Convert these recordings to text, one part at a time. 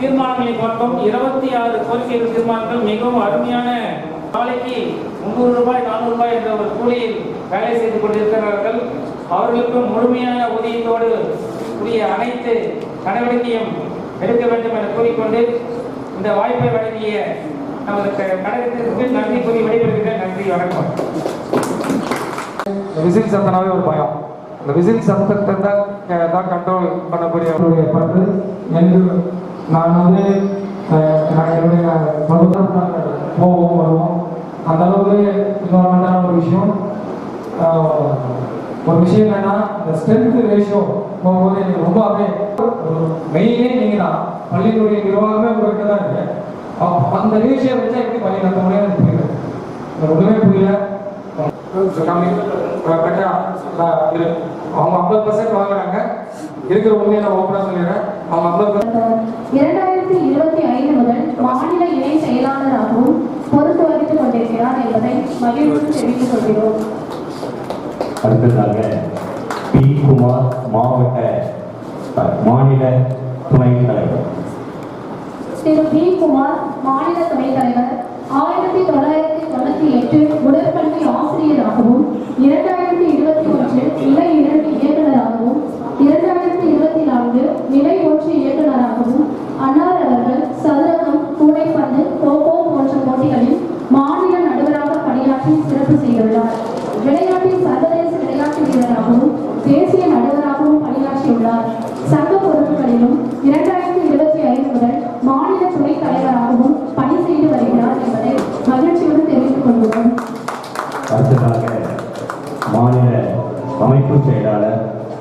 தீர்மானங்களை பார்த்தோம் இருபத்தி ஆறு கோரிக்கைகள் தீர்மானங்கள் மிகவும் அருமையான நாளைக்கு முந்நூறு ரூபாய் நானூறு ரூபாய் என்ற ஒரு கூலியில் வேலை செய்து கொண்டிருக்கிறார்கள். அவர்களுக்கு முழுமையான ஊதியத்தோடு உரிய அனைத்து நடவடிக்கையும் எடுக்க வேண்டும் என கூறிக்கொண்டு இந்த வாய்ப்பை வழங்கிய நமது கழகத்திற்கு நன்றி கூறி விடைபெறுகிறேன். நன்றி வணக்கம். இந்த விசில் சந்தனாவே ஒரு பயம். இந்த விசில் சத்தத்தை தான் தான் கண்ட்ரோல் பண்ணக்கூடிய பண்பு. என்று நான் வந்து நான் என்னுடைய வகுப்பில் நாங்கள் போவோம் வருவோம் அந்த அளவுக்கு இன்வால்மெண்டான ஒரு விஷயம். ஒரு விஷயம் என்னன்னா இந்த ஸ்ட்ரென்த் ரேஷியோ போகும்போது எனக்கு ரொம்ப அப்படியே மெயினே நீங்க தான் பள்ளியினுடைய நிர்வாகமே உங்கள்கிட்ட தான் இருக்கு. அந்த ரேஷியோ வச்சா எப்படி பள்ளி நடத்த முடியாது எனக்கு புரியல. ஒன்றுமே புரியல. அவங்க ஐம்பது பர்சன்ட் வாங்குறாங்க. இருக்கிற உண்மையை நான் ஓப்பனாக சொல்லிடுறேன். அவங்க ஐம்பது இரண்டாயிரத்தி இருபத்தி ஐந்து முதல் மாநில இணை செயலாளராகவும் பொறுப்பு வகித்துக் கொண்டிருக்கிறார் என்பதை தெரிவித்துக் கொள்கிறோம் அடுத்ததாக பி. குமார் மாவட்ட மாநில துணைத் தலைவர். திரு. பி. குமார் மாநில துணைத் தலைவர். ஆயிரத்தி தொள்ளாயிரத்தி தொண்ணூத்தி எட்டு உடற்பள்ளி ஆசிரியராகவும் இரண்டாயிரத்தி இருபத்தி ஒன்று நிலை இரண்டு இயக்குநராகவும் இரண்டாயிரத்தி இருபத்தி நான்கு நிலை ஒன்று இயக்குநராகவும் அண்ணா தேசிய நடுவராகவும் பணியாற்றியுள்ளார். சங்க பொறுப்புகளிலும் இரண்டாயிரத்தி இருபத்தி ஐந்து முதல் மாநில துணைத் தலைவராகவும் பணி செய்து வருகிறார் என்பதை மகிழ்ச்சியுடன் தெரிவித்துக் கொள்கிறோம். அடுத்ததாக மாநில அமைப்பு செயலாளர்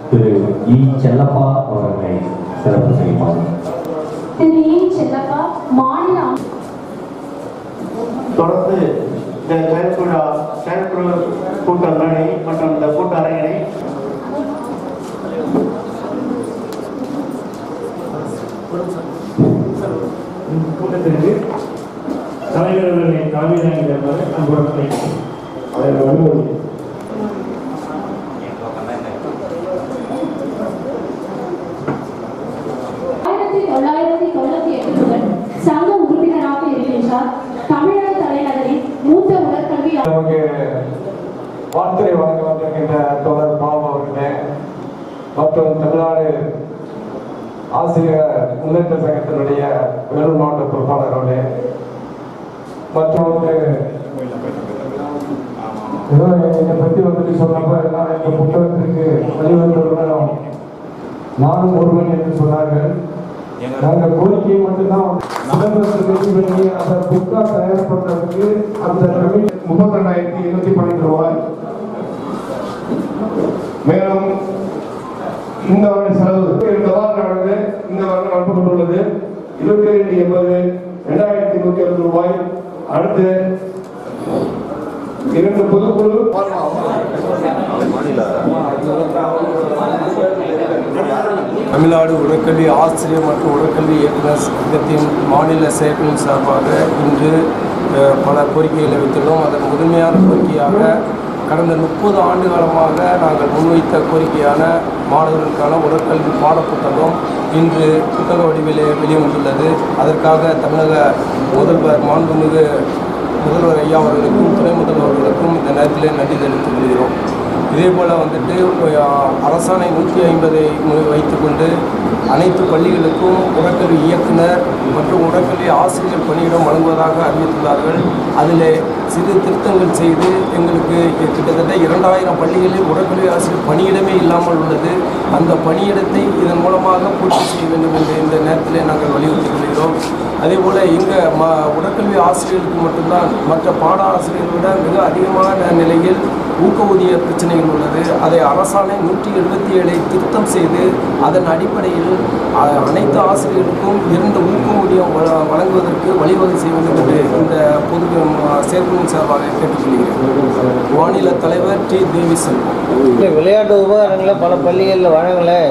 திரு இ. செல்லப்பா அவர்களை சிறப்பு செய்யுமாறு திரு இ. செல்லப்பா மாநில தொடர்ந்து இந்த செயற்குழா செயற்குழு கூட்டங்களை மற்றும் இந்த கூட்டரங்கினை கூட்டத்திற்கு தலைவர்களை தலைமை தாங்கி அன்புடன் அவர்கள் வருவது ஆயிரத்தி தொள்ளாயிரத்தி தொண்ணூத்தி எட்டு முதல் சங்க உறுப்பினராக இருக்கின்றார் தமிழக தலைநகரின் மூத்த உடற்கல்வி நமக்கு வாழ்த்துறை வழங்க வந்திருக்கின்ற தோழர் பாபு அவர்களே மற்றும் தமிழ்நாடு ஆசிரியர் முன்னேற்ற சங்கத்தினுடைய வேலூர் மாவட்ட பொறுப்பாளர் அவர்களே மற்றும் வந்து ஏதோ என்னை பற்றி வந்துட்டு சொன்னப்ப எல்லாம் இந்த புத்தகத்திற்கு வழிவந்தவர்களும் நானும் ஒருவன் என்று சொன்னார்கள். நாங்கள் கோரிக்கையை மட்டும்தான் சிலபஸ் ரெடி பண்ணி அந்த புக்கா தயார் பண்றதுக்கு அந்த முப்பத்தி ரெண்டாயிரத்தி இருநூத்தி பன்னெண்டு ரூபாய். மேலும் இந்த வருட செலவு இந்த வாரம் நடந்து இந்த வருடம் நடத்தப்பட்டுள்ளது இருபத்தி ரெண்டு எண்பது ரெண்டாயிரத்தி நூற்றி அறுபது ரூபாய். அடுத்து இரண்டு பொதுக்குழு தமிழ்நாடு உடற்கல்வி ஆசிரியர் மற்றும் உடற்கல்வி இயக்குநர் சங்கத்தின் மாநில செயற்குழு சார்பாக இன்று பல கோரிக்கைகளை வைத்துள்ளோம். அதன் முதன்மையான கோரிக்கையாக கடந்த முப்பது ஆண்டு காலமாக நாங்கள் முன்வைத்த கோரிக்கையான மாணவர்களுக்கான உடற்கல்வி பாடப்புத்தகம் இன்று புத்தக வடிவிலே வெளிவந்துள்ளது. அதற்காக தமிழக முதல்வர் மாண்புமிகு முதல்வர் ஐயா அவர்களுக்கும் துணை முதல்வர்களுக்கும் இந்த நேரத்திலே நன்றி தெரிவித்துக் கொள்கிறோம். இதே போல் வந்துட்டு அரசாணை நூற்றி ஐம்பதை வைத்துக்கொண்டு அனைத்து பள்ளிகளுக்கும் உடற்கல்வி இயக்குனர் மற்றும் உடற்கல்வி ஆசிரியர் பணியிடம் வழங்குவதாக அறிவித்துள்ளார்கள். அதில் சிறு திருத்தங்கள் செய்து எங்களுக்கு கிட்டத்தட்ட இரண்டாயிரம் பள்ளிகளில் உடற்கல்வி ஆசிரியர் பணியிடமே இல்லாமல் உள்ளது. அந்த பணியிடத்தை இதன் மூலமாக பூர்த்தி செய்ய வேண்டும் என்று இந்த நேரத்தில் நாங்கள் வலியுறுத்தி கொள்கிறோம் அதே போல் எங்கள் ம உடற்கல்வி ஆசிரியர்களுக்கு மட்டும்தான் மற்ற பாட ஆசிரியர்களை விட மிக அதிகமான நிலையில் ஊக்க ஊதிய பிரச்சனைகள் உள்ளது. அதை அரசாணை நூற்றி எழுபத்தி ஏழை திருத்தம் செய்து அதன் அடிப்படையில் அனைத்து ஆசிரியர்களுக்கும் இரண்டு ஊக்க ஊதியம் வழங்குவதற்கு வழிவகை செய்ய வேண்டும் என்று இந்த பொது செயற்குழு சார்பாக கேட்டுக்கொள்கிறேன். மாநில தலைவர் டி. தேவி செல்வம் விளையாட்டு உபகரணங்களை பல பள்ளிகளில் வழங்கலை.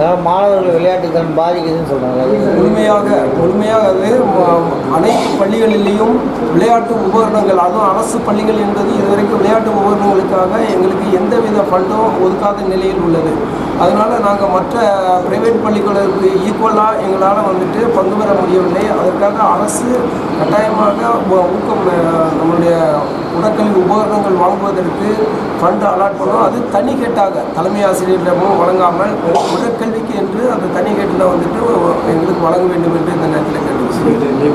அதாவது மாணவர்கள் விளையாட்டுத்திறன் பாதிக்குதுன்னு சொல்கிறாங்க முழுமையாக முழுமையாக அது அனைத்து பள்ளிகளிலேயும் விளையாட்டு உபகரணங்கள் அதுவும் அரசு பள்ளிகள் என்பது இதுவரைக்கும் விளையாட்டு உபகரணங்களுக்காக எங்களுக்கு எந்தவித ஃபண்டும் ஒதுக்காத நிலையில் உள்ளது. அதனால் நாங்கள் மற்ற பிரைவேட் பள்ளிகளுக்கு ஈக்குவலாக எங்களால் வந்துட்டு பங்கு பெற முடியவில்லை. அதற்காக அரசு கட்டாயமாக ஊக்கம் நம்மளுடைய உடற்கல்வி உபகரணங்கள் வாங்குவதற்கு ஃபண்டு அலாட் பண்ணோம் அது தனி கேட்டாக தலைமை ஆசிரியரிடமும் வழங்காமல் உடற்கல்விக்கு என்று அந்த தனி கேட்டில் வந்துட்டு எங்களுக்கு வழங்க வேண்டும் என்று இந்த நேரத்தில் கேட்டு